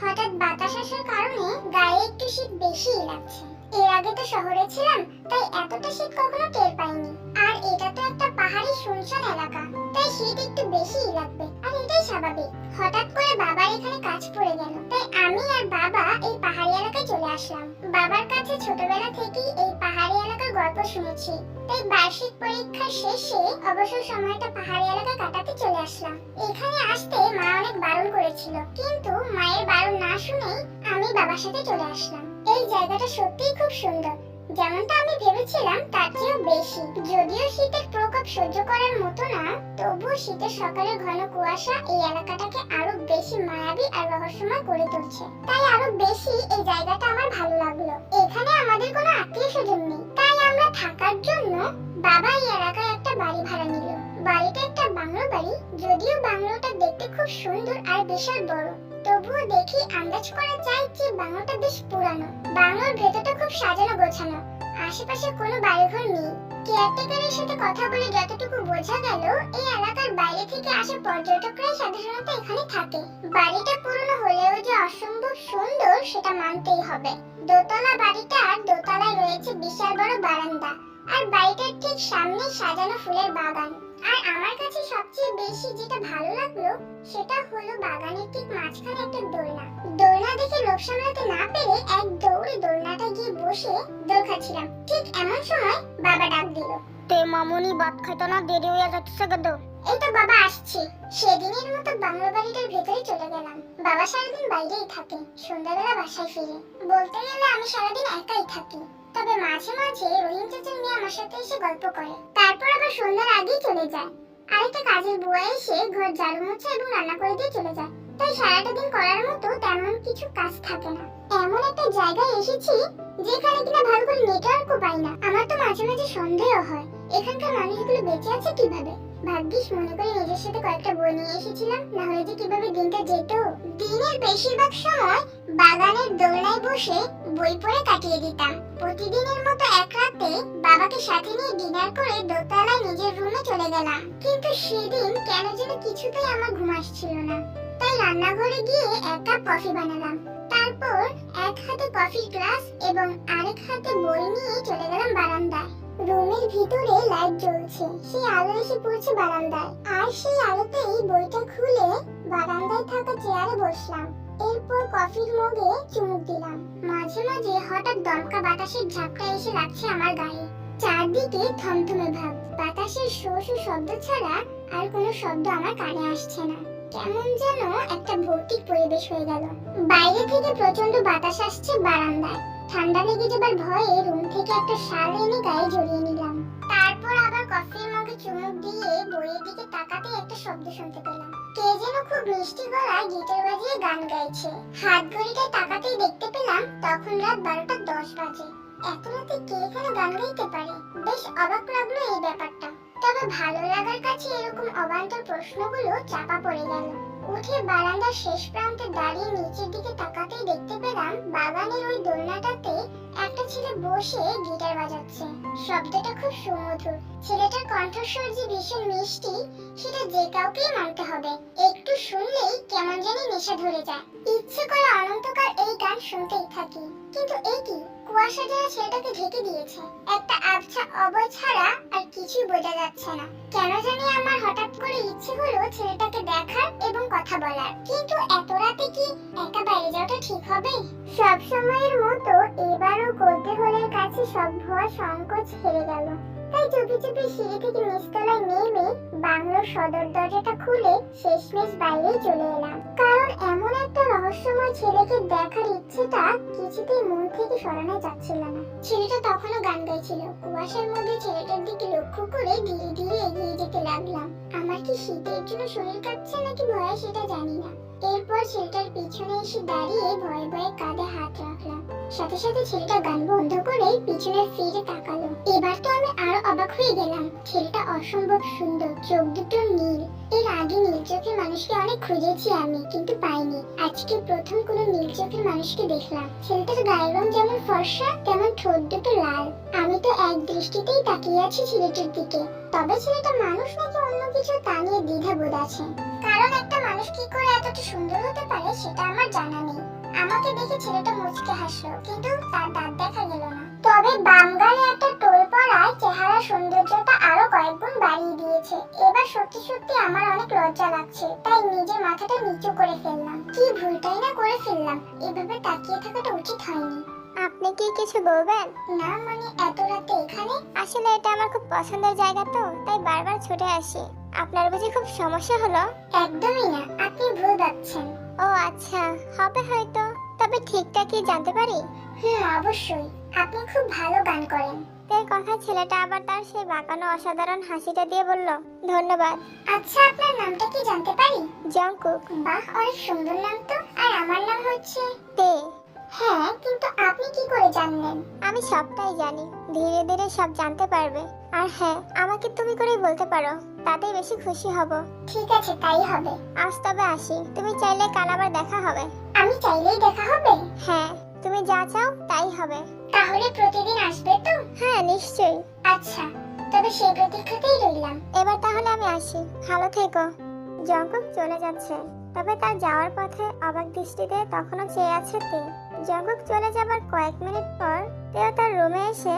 হঠাৎ বাতাস আসার কারণে গায়ে একটু শীত বেশিই লাগছে। এর আগে তো শহরে ছিলাম, তাই এতটা শীত কখনো টের পাইনি। আর এটা তো একটা পাহাড়ি শুনশান এলাকা, তাই শীত একটু বেশিই লাগবে, আর এটাই স্বাভাবিক। হঠাৎ করে বাবার এখানে কাজ পড়ে গেল, তাই আমি আর বাবা এই পাহাড়ি এলাকায় চলে আসলাম। বাবার কাছে ছোটবেলা থেকেই এই পাহাড়ি এলাকার গল্প শুনেছি, তাই বার্ষিক পরীক্ষার শেষে অবসর সময়টা পাহাড়ি এলাকায় কাটাতে চলে আসলাম। এখানে আসতে মা অনেক সাথে চলে আসলাম। এই জায়গাটা সত্যিই খুব সুন্দর। যেমনটা আমি ভেবেছিলাম, তার চেয়েও বেশি। যদিও শীতের প্রকোপ সহ্য করার মতো না, তবুও শীতের সকালে ঘন কুয়াশা এই এলাকাটাকে আরও বেশি মায়াবী আর রহস্যময় করে তুলছে। তাই আরও বেশি এই জায়গাটা আমার ভালো লাগল। এখানে আমাদের কোনো আত্মীয় স্বজন নেই। তাই আমরা থাকার জন্য বাবা এই এলাকায় একটা বাড়ি ভাড়া নিল। বাড়িটা একটা বাংলো বাড়ি, যদিও বাংলোটা দেখতে খুব সুন্দর আর বিশাল বড়। তবুও দেখি আন্দাজ করা যায় যে বাংলোটা বেশ পুরানো। বাংলোর ভেতরটা খুব সাজানো গোছানো। আশেপাশে কোনো বাড়িঘর নেই। কেয়ারটেকারের সাথে কথা বলে যতটুকু বোঝা গেল, এই এলাকার বাইরে থেকে আসা পর্যটকরাই সাধারণত এখানে থাকে। বাড়িটা পুরনো হলেও যে অসম্ভব সুন্দর সেটা মানতেই হবে। দোতলা বাড়িটার দোতলায় রয়েছে বিশাল বড় বারান্দা। আর বাড়িটার ঠিক সামনে সাজানো ফুলের বাগান। আর আমার কাছে সবচেয়ে বেশি যেটা ভালো লাগল সেটা হলো বাগানের ঠিক মাঝখানে একটা দোলনা। দোলনা দেখে লোভ সামলাতে না পেরে এক দৌড়ে দোলনাটা গিয়ে বসে দোল খাচ্ছিলাম। ঠিক এমন সময় বাবা ডাক দিল তে মামুনি ভাত খাইতো না দেরি হয়ে যাচ্ছে কিন্তু এই তো বাবা আসছে। সেদিনের মতো বাংলো বাড়িটার ভেতরে চলে গেলাম। বাবা সারাদিন বাইরেই থাকে সন্ধ্যাবেলা বাসায় ফিরে। বলতে গেলে আমি সারাদিন একাই থাকি। তবে মাঝে মাঝে রহিম চাচার মেয়ে আমার সাথে এসে গল্প করে। তারপর আবার সন্ধ্যার আগেই চলে যায়। আরেকটা কাজের বুয়া এসে ঘর ঝাড়ু মোছা এবং রান্না করে দিয়ে চলে যায়। তাই সারাটা দিন করার মতো তেমন কিছু কাজ থাকে না। এমন একটা জায়গায় এসেছি যেখানে কিনা ভালো করে নেটওয়ার্কও পাই না। আমার তো মাঝে মাঝে সন্দেহ হয়, এখানকার মানুষগুলো বেঁচে আছে কীভাবে? ভাগ্যিস মনে করে নিজের সাথে কয়েকটা বই নিয়ে এসেছিলাম। না হলে যে কীভাবে দিনটা যেত? দিনের বেশিরভাগ সময় বাগানের দোলনায় বসে বই পড়ে কাটিয়ে দিতাম। প্রতিদিনের মতো এক রাতে বাবাকে সাথে নিয়ে ডিনার করে দোতলায় নিজের রুমে চলে গেলাম। কিন্তু সেদিন কেন যেন কিছুতেই আমার ঘুম আসছিল না। তাই রান্নাঘরে গিয়ে এক কাপ কফি বানালাম। তারপর এক হাতে কফির গ্লাস এবং আরেক হাতে বই নিয়ে চলে গেলাম বারান্দায়। রুমের ভিতরে লাইট জ্বলছে। সেই আলো এসে পড়ছে বারান্দায়। আর সেই আলোতেই বইটা খুলে বারান্দায় থাকা চেয়ারে বসলাম। এরপর কফির মগে চুমুক দিলাম। মাঝে মাঝে হঠাৎ দমকা বাতাসের ঝাপটা এসে লাগছে আমার গায়ে। চারদিকে থমথমে ভাব। বাতাসের শো শো শব্দ ছাড়া আর কোনো শব্দ আমার কানে আসছে না। কেমন যেন একটা ভৌতিক পরিবেশ হয়ে গেল। বাইরে থেকে প্রচণ্ড বাতাস আসছে বারান্দায়। ঠান্ডা লেগে যাবার ভয়ে রুম থেকে একটা শাল এনে গায়ে জড়িয়ে নিলাম। তারপর আবার কফির মগে চুমুক দিয়ে বইয়ের দিকে তাকাতে একটা শব্দ শুনতে পেলাম। কে যেন খুব মিষ্টি গলায় গিটার বাজিয়ে গান গাইছে। হাত ঘড়িটায় তাকাতেই দেখতে পেলাম তখন রাত বারোটা দশ বাজে। এত রাতে কে এখানে গান গাইতে পারে? বেশ অবাক লাগল এই ব্যাপারটা। তবে ভালো লাগার কাছে এরকম অবান্তর প্রশ্নগুলো চাপা পড়ে গেল। উঠে বারান্দার শেষ প্রান্তে দাঁড়িয়ে নিচের দিকে তাকাতেই দেখতে পেলাম বাগানের ওই দোলনাটাতে একটা ছেলে বসে গিটার বাজাচ্ছে। শব্দটা খুব সুমধুর। ছেলেটার কণ্ঠস্বর যে ভীষণ মিষ্টি, সেটা যে কাউকেই মানতে হবে। একটু শুনলেই কেমন জানি নেশা ধরে যায়। ইচ্ছে করে অনন্তকাল এই গান শুনতেই থাকি। কিন্তু এই কি? কুয়াশা যারা ছেলেটাকে ঢেকে দিয়েছে। একটা আবছা অবয় ছাড়া আর কিছুই বোঝা যাচ্ছে না। কেন জানি আমার হঠাৎ করে ইচ্ছে হলো ছেলেটাকে দেখার এবং কথা বলার। কিন্তু এত রাতে কি একা বাইরে যাওয়াটা ঠিক হবে? সব সময়ের মতো এবারও কৌতূহলের কাছে সব ভয় সংকোচ হেরে গেল। তাই চুপি চুপি সিঁড়ি থেকে নিচতলায় নেমে বাংলোর সদর দরজাটা খুলে শেষমেশ বাইরে চলে এলাম। কারণ এমন একটা রহস্যময় ছেলেকে দেখার ইচ্ছেটা কিছুতেই মন থেকে সরানো যাচ্ছিল না। ছেলেটা তখনও গান গাইছিল। কুয়াশার মধ্যে ছেলেটার দিকে লক্ষ্য করে ধীরে ধীরে এগিয়ে যেতে লাগলাম। আমার কি শীতের জন্য শরীর কাঁপছে নাকি ভয় সেটা জানি না। এরপর ছেলেটার পিছনে এসে দাঁড়িয়ে ভয়ে ভয়ে কাঁধে হাত রাখলাম। সাথে সাথে ছেলেটা গান বন্ধ করে পিছনে ফিরে তাকালো। এবার তো আমি আরও অবাক হয়ে গেলাম। ছেলেটা অসম্ভব সুন্দর, চোখ দুটো নীল। এর আগে নীল চোখের মানুষকে অনেক খুঁজেছি আমি, কিন্তু পাইনি। আজকে প্রথম কোনো নীল চোখের মানুষকে দেখলাম। ছেলেটার গায়ের রং যেমন ফর্সা, তেমন ঠোঁট দুটো লাল। আমি তো এক দৃষ্টিতেই তাকিয়ে আছি ছেলেটির দিকে। তবে ছেলেটা মানুষ নাকি অন্য কিছু তা নিয়ে দ্বিধা বোধ আছে? কারণ একটা মানুষ কি করে এতটা সুন্দর হতে পারে সেটা আমার জানা নেই। আমাকে দেখে ছেলেটা মুচকে হাসলো কিন্তু তার দাঁত দেখা গেল না। তবে বাম গালে একটা টোল পড়ায় চেহারা সৌন্দর্যটা আরও কয়েকগুণ বাড়িয়ে দিয়েছে। এবার সত্যি সত্যি আমার অনেক লজ্জা লাগছে তাই নিজের মাথাটা নিচু করে ফেললাম। কি ভুলটাই না করে ফেললাম এভাবে তাকিয়ে থাকাটা উচিত হয়নি। আপনি কি কিছু বলবেন? না মানে এত রাতে এখানে? আসলে এটা আমার খুব পছন্দের জায়গা তো তাই বারবার ছুটে আসি। আপনার বুঝি খুব সমস্যা হলো? একদমই না আপনি ভুল ভাবছেন। ও আচ্ছা হবে হয়তো। তবে ঠিকটা কি জানতে পারি? হ্যাঁ অবশ্যই। আপনি খুব ভালো গান করেন। এর কথা ছেলেটা আবার তার সেই বাঁকানো অসাধারণ হাসিটা দিয়ে বলল ধন্যবাদ। আচ্ছা আপনার নামটা কি জানতে পারি? জঙ্কুক বাহ অনেক সুন্দর নাম তো। আর আমার নাম হচ্ছে? তে। হ্যাঁ কিন্তু আপনি কি করে জানলেন? আমি সবটাই জানি। ধীরে ধীরে সব জানতে পারবে। আর হ্যাঁ আমাকে তুমি করেই বলতে পারো। তাতেই বেশি খুশি হব। ঠিক আছে তাই হবে। আজ তবে আসি। তুমি চাইলে কাল আবার দেখা হবে। আমি চাইলেই দেখা হবে? হ্যাঁ তুমি যা চাও তাই হবে। তাহলে প্রতিদিন আসবে তো? হ্যাঁ নিশ্চয়ই। আচ্ছা তবে সেই প্রতীক্ষাতেই রইলাম। এবার তাহলে আমি আসি। ভালো থেকো। জঙ্কুক চলে যাচ্ছে। তবে তার যাওয়ার পথে অবাক দৃষ্টিতে তখনও চেয়ে আছে তে। জঙ্কুক চলে যাবার কয়েক মিনিট পর তেও তার রুমে এসে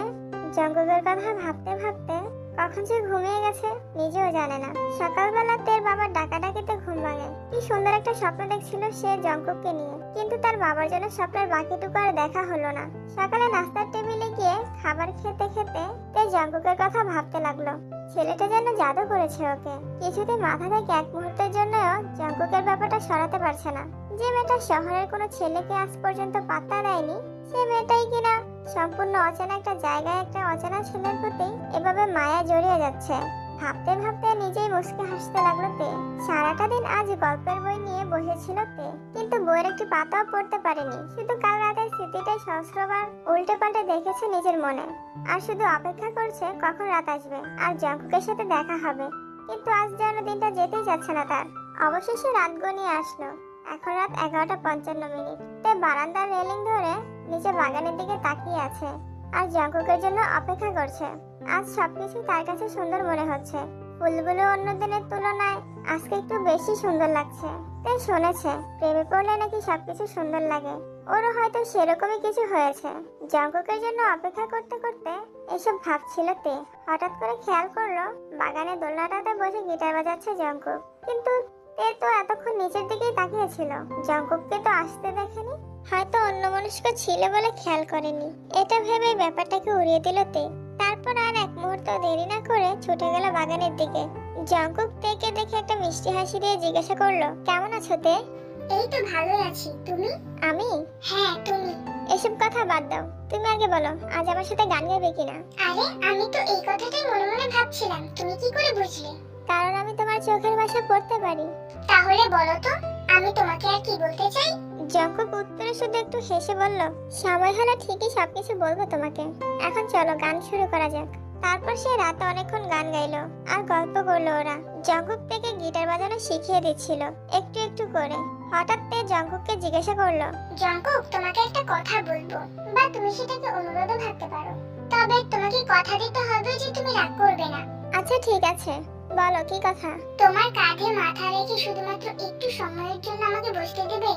জঙ্কুকের কথা ভাবতে ভাবতে কখন যে ঘুমিয়ে গেছে, নিজেও জানে না। সকালবেলা তের বাবার ডাকাডাকিতে ঘুম ভাঙে। কি সুন্দর একটা স্বপ্ন দেখছিল সে জঙ্কুককে নিয়ে। কিন্তু তার বাবার জন্য স্বপ্নের বাকিটুকু আর দেখা হলো না। সকালে নাস্তার টেবিলে গিয়ে খাবার খেতে খেতে তে জঙ্কুকের কথা ভাবতে লাগল। ছেলেটা যেন জাদু করেছে ওকে। কিছুতে মাথা থেকে এক মুহূর্তের জন্যও জঙ্কুকের ব্যাপারটা সরাতে পারছে না। যে মেয়েটা শহরের কোনো ছেলেকে আজ পর্যন্ত পাত্তা দেয়নি, সে মেয়েটাই কিনা সম্পূর্ণ অচেনা একটা জায়গায় একটা অচেনা ছেলের প্রতি এভাবে মায়া জড়িয়ে যাচ্ছে। ভাবতে ভাবতে নিজেই মুসকে হাসতে লাগল তে। সারাটা দিন আজ গল্পের বই নিয়ে বসেছিল তে। কিন্তু বইয়ের একটি পাতাও পড়তে পারেনি। শুধু কাল রাতের স্মৃতিটাই সহস্রবার উল্টে পাল্টে দেখেছে নিজের মনে। আর শুধু অপেক্ষা করছে কখন রাত আসবে আর জঙ্কুকের সাথে দেখা হবে। কিন্তু আজ যেন দিনটা যেতেই যাচ্ছে না তার। অবশেষে রাত গনিয়ে আসলো। এখন রাত এগারোটা পঞ্চান্ন মিনিট। তে বারান্দার রেলিং ধরে নিচে বাগানের দিকে তাকিয়ে আছে আর জঙ্কুকের জন্য অপেক্ষা করছে। আজ সবকিছু তার কাছে সুন্দর মনে হচ্ছে। ফুলগুলো অন্য দিনের তুলনায় আজকে একটু বেশি সুন্দর লাগছে। তাই শুনেছে, প্রেমে পড়লে নাকি সবকিছু সুন্দর লাগে। ওরও হয়তো সেরকমই কিছু হয়েছে। জঙ্কুকের জন্য অপেক্ষা করতে করতে এসব ভাবছিল তে। হঠাৎ করে খেয়াল করল, বাগানে দোলনাটাতে বসে গিটার বাজাচ্ছে জঙ্কুক। কিন্তু তে তো এতক্ষণ নিচের দিকেই তাকিয়েছিল জঙ্কুককে তো আসতে দেখেনি। হয়তো অন্য মনস্ক ছিল বলে খেয়াল করেনি। এটা ভেবে ব্যাপারটাকে উড়িয়ে দিল তে। তারপর আর এক মুহূর্ত দেরি না করে ছুটে গেল বাগানের দিকে। জঙ্কুক তেকে দেখে একটা মিষ্টি হাসি দিয়ে জিজ্ঞাসা করল কেমন আছো তে? এই তো ভালোই আছি। তুমি? আমি? হ্যাঁ তুমি। এসব কথা বাদ দাও। তুমি আগে বলো আজ আমার সাথে গান গাইবে কিনা? আরে আমি তো এই কথাটাই মনে মনে ভাবছিলাম। তুমি কি করে বুঝলে? কারণ আমি তোমার চোখের ভাষা পড়তে পারি। তাহলে বলো তো আমি তোমাকে আর কি বলতে চাই? জঙ্কুক উত্তরে শুধু একটু হেসে বলল, সময় হলে ঠিকই সবকিছু বলব তোমাকে। এখন চলো, গান শুরু করা যাক। তারপর সে রাতে অনেকক্ষণ গান গাইলো আর গল্প করল ওরা। জঙ্কুক থেকে গিটার বাজানো শিখিয়ে দিচ্ছিল, একটু একটু করে। হঠাৎ তে জঙ্কুককে জিজ্ঞাসা করল, জঙ্কুক, তোমাকে একটা কথা বলব, বা তুমি সেটাকে অনুরোধও ভাবতে পারো। তবে তোমাকে কথা দিতে হবে যে তুমি রাগ করবে না। আচ্ছা ঠিক আছে। বলো, কি কথা? তোমার কাঁধে মাথা রেখে শুধুমাত্র একটু সময়ের জন্য আমাকে বসতে দেবে?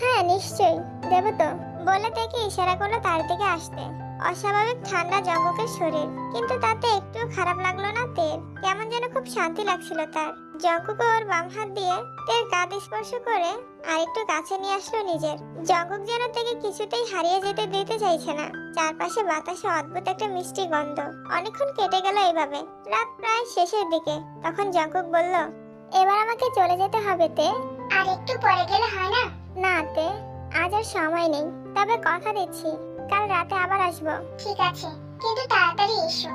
হ্যাঁ নিশ্চয়ই। দেব তো। বলে থেকে ইশারা করল তার দিকে আসতে। অস্বাভাবিক ঠান্ডা জঙ্গকের শরীর, কিন্তু তাতে একটু খারাপ লাগল না তের। কেমন যেন খুব শান্তি লাগছিল তার। জঙ্গক ওর বাম হাত দিয়ে তের কাঁধ স্পর্শ করে আর একটু কাছে নিয়ে আসলো নিজের। জঙ্গক যেন থেকে কিছুতেই হারিয়ে যেতে দিতে চাইছে না। চারপাশে বাতাসে অদ্ভুত একটা মিষ্টি গন্ধ। অনেকক্ষণ কেটে গেল এইভাবে রাত প্রায় শেষের দিকে। তখন জঙ্গক বলল, এবার আমাকে চলে যেতে হবে তে। আর একটু পরে গেলে হয় না? না তে আজ আর সময় নেই। তবে কথা দিচ্ছি। কাল রাতে আবার আসব। ঠিক আছে কিন্তু তাড়াতাড়ি এসো।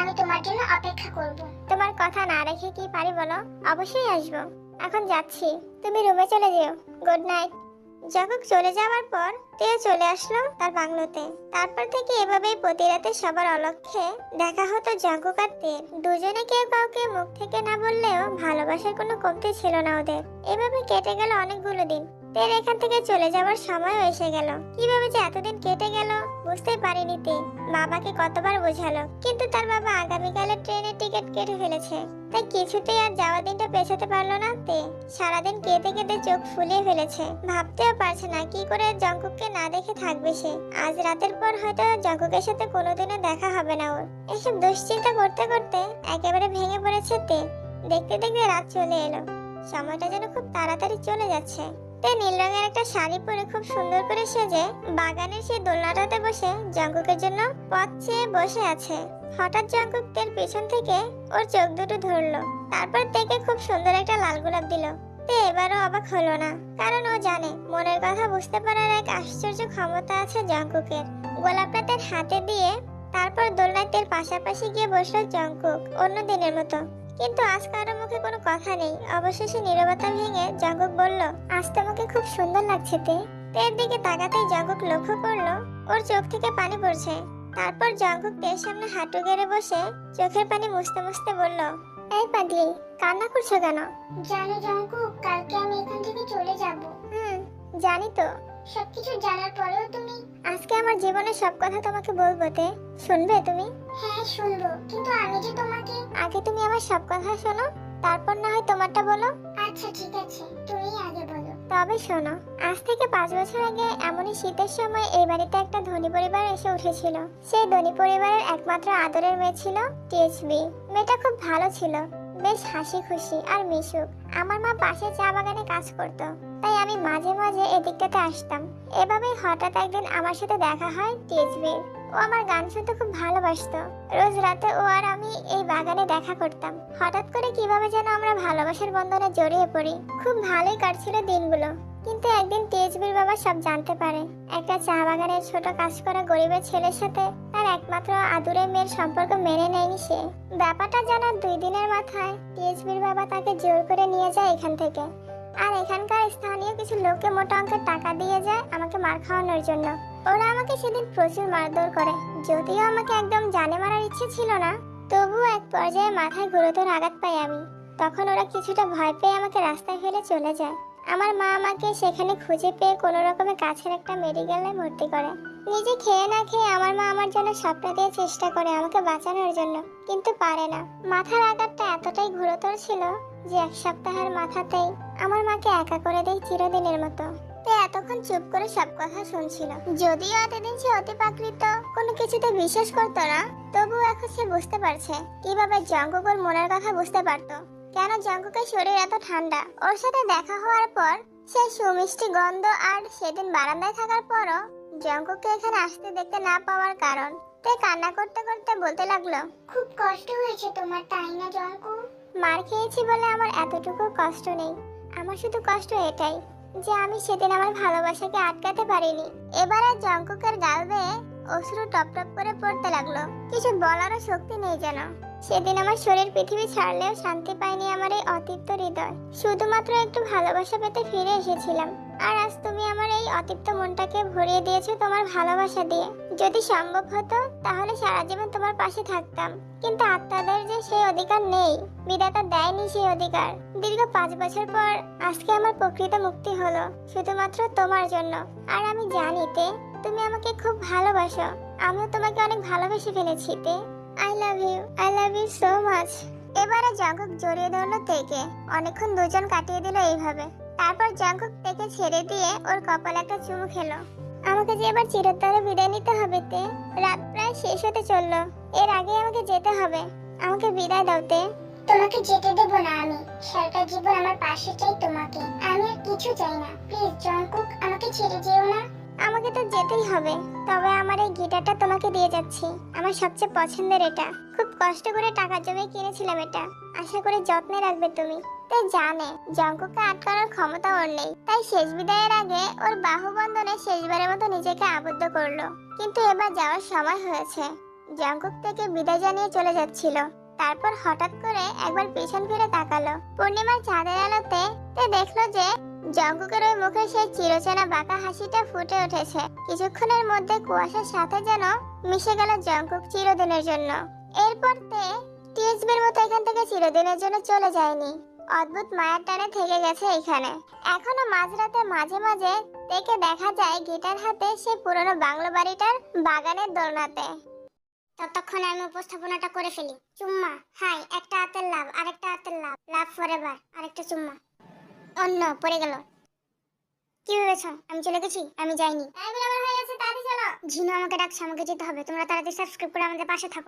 আমি তোমার জন্য অপেক্ষা করব। তোমার কথা না রেখে কি পারি বলো? অবশ্যই আসব। এখন যাচ্ছি। তুমি রুমে চলে যেও। Good night. জগক চলে যাওয়ার পর তেও চলে আসলো তার বাংলোতে। তারপর থেকে এভাবেই প্রতি রাতে সবার অলক্ষে দেখা হতো জগক আর তের দুজনে কেউ কাউকে মুখ থেকে না বললেও ভালোবাসার কোনো কমতি ছিল না ওদের। এভাবে কেটে গেল অনেকগুলো দিন। তের এখান থেকে চলে যাওয়ার সময় এসে গেল। কীভাবে যে এতদিন কেটে গেল, বুঝতে পারিনি তে। বাবাকে কতবার বোঝালো, কিন্তু তার বাবা আগামীকালের ট্রেনের টিকিট কেটে ফেলেছে। তাই কিছুতেই আর যাওয়ার দিনটা পেছাতে পারল না তে। সারাদিন কেঁদে কেঁদে চোখ ফুলিয়ে ফেলেছে। ভাবতেও পারছে না কি করে জঙ্কুককে না দেখে থাকবে সে। আজ রাতের পর হয়তো জঙ্কুকের সাথে কোনোদিনও দেখা হবে না ওর। এসব দুশ্চিন্তা করতে করতে একেবারে ভেঙে পড়েছে তে। দেখতে দেখতে রাত চলে এলো। সময়টা যেন খুব তাড়াতাড়ি চলে যাচ্ছে। তে নীল রঙের একটা শাড়ি পরে খুব সুন্দর করে সেজে বাগানের সেই দোলনাটাতে বসে জঙ্কুকের জন্য পথ চেয়ে বসে আছে। হঠাৎ জঙ্কুক তের পেছন থেকে ওর চোখ দুটো ধরলো। তারপর তেকে খুব সুন্দর একটা লাল গোলাপ দিল। তে এবারও অবাক হলো না, কারণ ও জানে মনের কথা বুঝতে পারার এক আশ্চর্য ক্ষমতা আছে জঙ্কুকের। গোলাপটা তার হাতে দিয়ে তারপর দোলনায় তের পাশাপাশি গিয়ে বসল জঙ্কুক অন্য দিনের মতো। কিন্তু আজ কারও মুখে কোনো কথা নেই। অবশেষে নীরবতা ভেঙে জঙ্কুক বলল আজ তোমাকে খুব সুন্দর লাগছে তে। তের দিকে তাকাতেই জঙ্কুক লক্ষ্য করল ওর চোখ থেকে পানি পড়ছে। তারপর জঙ্কুক তের সামনে হাঁটু গেড়ে বসে চোখের পানি মুছতে মুছতে বলল এই পাগলি কান্না করছ কেন? জানো জঙ্কুক কালকে আমি এখান থেকে চলে যাব। হুম জানি তো। সবকিছু জানার পরেও তুমি আজকে আমার জীবনের সব কথা তোমাকে বলব তে। শুনবে তুমি? হ্যাঁ শুনব। কিন্তু আমি যে তোমাকে আগে তুমি আমার সব কথা শোনো তারপর না হয় তোমারটা বলো। আচ্ছা ঠিক আছে। তুমি আগে বলো। তবে শোনো আজ থেকে পাঁচ বছর আগে এমনই শীতের সময় এই বাড়িতে একটা ধনী পরিবার এসে উঠেছিল। সেই ধনী পরিবারের একমাত্র আদরের মেয়ে ছিল টিএসবি মেয়েটা খুব ভালো ছিল। বেশ হাসি খুশি আর মিশুক। আমার মা পাশে চা বাগানে কাজ করত, তাই আমি মাঝে মাঝে এদিকটাতে আসতাম। এভাবেই হঠাৎ একদিন আমার সাথে দেখা হয় টিএসবির ও আমার গান শুনতে খুব ভালোবাসতো। রোজ রাতে ও আর আমি এই বাগানে দেখা করতাম। হঠাৎ করে কীভাবে যেন আমরা ভালোবাসার বন্ধনে জড়িয়ে পড়ি। খুব ভালোই কাটছিল দিনগুলো। কিন্তু একদিন তেজবির বাবা সব জানতে পারে। একটা চা বাগানের ছোট কাজ করা গরিবের ছেলের সাথে তার একমাত্র আদুরে মেয়ের সম্পর্ক মেনে নেয়নি সে। ব্যাপারটা জানার দুই দিনের মাথায় তেজবির বাবা তাকে জোর করে নিয়ে যায় এখান থেকে। আর এখানকার স্থানীয় কিছু লোককে মোটা অঙ্কের টাকা দিয়ে যায় আমাকে মার খাওয়ানোর জন্য। ওরা আমাকে সেদিন প্রচুর মারধর করে। যদিও আমাকে একদম জানে মারার ইচ্ছে ছিল না, তবুও এক পর্যায়ে মাথায় গুরুতর আঘাত পাই আমি। তখন ওরা কিছুটা ভয় পেয়ে আমাকে রাস্তায় ফেলে চলে যায়। আমার মা আমাকে সেখানে খুঁজে পেয়ে কোনো রকমে কাছের একটা মেডিকেলে ভর্তি করে। নিজে খেয়ে না খেয়ে আমার মা আমার জন্য স্বপ্ন দিয়ে চেষ্টা করে আমাকে বাঁচানোর জন্য, কিন্তু পারে না। মাথার আঘাতটা এতটাই গুরুতর ছিল যে এক সপ্তাহের মাথাতেই আমার মাকে একা করে দেয় চিরদিনের মতো। তে এতক্ষণ চুপ করে সব কথা শুনছিল। যদিও এতদিন সে অতিপ্রাকৃত কোনো কিছুতে বিশ্বাস করতো না তবুও এখন সে বুঝতে পারছে কীভাবে জঙ্গকর মনের কথা বুঝতে পারতো। কেন জঙ্গকের শরীর এত ঠান্ডা? ওর সাথে দেখা হওয়ার পর সেই সুমিষ্টি গন্ধ আর সেদিন বারান্দায় থাকার পরও জঙ্গককে এখানে আসতে দেখতে না পাওয়ার কারণ তে কান্না করতে করতে বলতে লাগল খুব কষ্ট হয়েছে তোমার তাই না জঙ্কু মার খেয়েছি বলে আমার এতটুকু কষ্ট নেই। আমার শুধু কষ্ট এটাই যে আমি সেদিন আমার ভালোবাসাকে আটকাতে পারিনি। এবার আর জঙ্কুকের গাল বেয়ে অশ্রু টপ টপ করে পড়তে লাগল। কিছু বলারও শক্তি নেই যেন। সেদিন আমার শরীর পৃথিবী ছাড়লেও শান্তি পাইনি আমার এই অতৃপ্ত হৃদয়। শুধুমাত্র একটু ভালোবাসা পেতে ফিরে এসেছিলাম। আর আজ তুমি আমার এই অতৃপ্ত মনটাকে ভরিয়ে দিয়েছ তোমার ভালোবাসা দিয়ে। যদি সম্ভব হতো, তাহলে সারা জীবন তোমার পাশে থাকতাম। কিন্তু আত্মাদের যে সেই অধিকার নেই, বিধাতা দেয়নি সেই অধিকার। দীর্ঘ পাঁচ বছর পর আজকে আমার প্রকৃত মুক্তি হলো, শুধুমাত্র তোমার জন্য। আর আমি জানি তে, তুমি আমাকে খুব ভালোবাসো। আমিও তোমাকে অনেক ভালোবেসে ফেলেছি তে। I love you I love you so much এবারে জঙ্কুক জড়িয়ে ধরলো তেকে। অনেকক্ষণ দুজন কাটিয়ে দিল এইভাবে। তারপর জঙ্কুক তেকে ছেড়ে দিয়ে ওর কপালে একটা চুমু খেলো। আমাকে যে এবার চিরতরে বিদায় নিতে হবে তে, রাত প্রায় শেষ হতে চলল। এর আগে আমাকে যেতে হবে। আমাকে বিদায় দাও তে। তোমাকে যেতে দেব না আমি। সারাটা জীবন আমার পাশে চাই তোমাকে। আমি আর কিছু চাই না। প্লিজ জঙ্কুক আমাকে ছেড়ে যেও না। আমাকে তো যেতেই হবে। তবে আমার এই গিটারটা তোমাকে দিয়ে যাচ্ছি। আমার সবচেয়ে পছন্দের এটা। খুব কষ্ট করে টাকা জমিয়ে কিনেছিলাম এটা। আশা করি যত্নে রাখবে তুমি। তাই জানে, জঙ্কুকে আটকানোর ক্ষমতা ওর নেই। তাই শেষ বিদায়ের আগে ওর বাহুবন্ধনে শেষবারের মতো নিজেকে আবদ্ধ করল। কিন্তু এবার যাওয়ার সময় হয়েছে। জঙ্কুক থেকে বিদায় জানিয়ে চলে যাচ্ছিল। তারপর হঠাৎ করে একবার পিছন ফিরে তাকালো। পূর্ণিমার চাঁদের আলোতে দেখল যে জঙ্কুকের ওই মুখে সেই চিরচেনা বাঁকা হাসিটা ফুটে উঠেছে। কিছুক্ষণের মধ্যে কুয়াশার সাথে যেন মিশে গেল জঙ্কুক চিরদিনের জন্য। এরপর তে টিএসবির মতো এখান থেকে চিরদিনের জন্য চলে যায়নি। অদ্ভুত মায়ার টানে থেকে গেছে এখানে। এখনও মাঝরাতে মাঝে মাঝে তেকে দেখা যায় গিটার হাতে সেই পুরনো বাংলো বাড়িটার বাগানের দোলনাতে। ততক্ষণে আমি উপস্থাপনাটা করে ফেলি। চুম্মা, হাই, একটা হাতের লাভ, আরেকটা হাতের লাভ লাভ ফরএভার আরেকটা চুম্মা। অন্য পড়ে গেল। কি ভেবেছো? আমি চলে গেছি? আমি যাইনি। হয়ে গেছে তাড়াতাড়ি চলো। ঝিনু আমাকে ডাকছে আমাকে যেতে হবে। তোমরা তাড়াতাড়ি সাবস্ক্রাইব করে আমাদের পাশে থাকো।